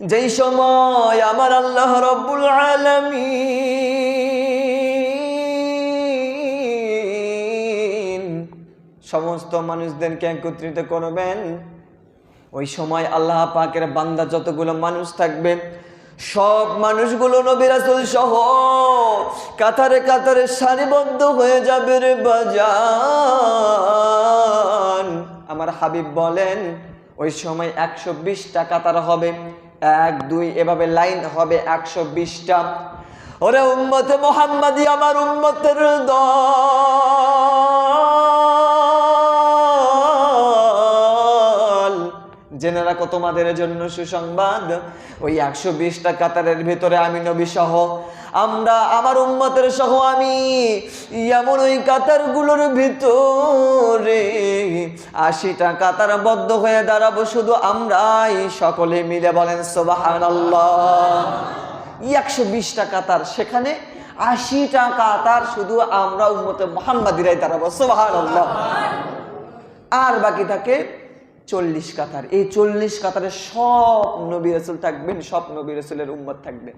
যেই সময় আমার আল্লাহ রব্বুল আলমিন সমস্ত মানুষদেরকে একত্রিত করবেন, ওই সময় আল্লাহ পাকের বান্দা যতগুলো মানুষ থাকবে, সব মানুষগুলো নবী রাসূল সহ কাতারে কাতারে সারিবদ্ধ হয়ে যাবে রে বাজান। আমার হাবিব বলেন, ওই সময় একশো বিশটা কাতার হবে। এক, দুই, এভাবে লাইন হবে একশো বিশটা। ওরে উম্মতে মোহাম্মদী, আমার উম্মতের দল। জেনে রাখো তোমাদের জন্য সুসংবাদ, ওই একশো বিশটা কাতারের ভিতরে আমি নবী সহ আমরা, আমার উম্মতের সহ আমি, এমন ওই কাতারগুলোর ভিতরে আশিটা কাতার বদ্ধ হয়ে দাঁড়াবো শুধু আমরাই সকলে মিলে বলেন সোবাহান একশো বিশটা কাতার সেখানে আশিটা কাতার শুধু আমরা উম্মতে মোহাম্মদিরাই দাঁড়াবো সোবাহান আর বাকি থাকে চল্লিশ কাতার। এই চল্লিশ কাতারে সব নবী রসুল থাকবেন, সব নবী রসুলের উম্মত থাকবেন।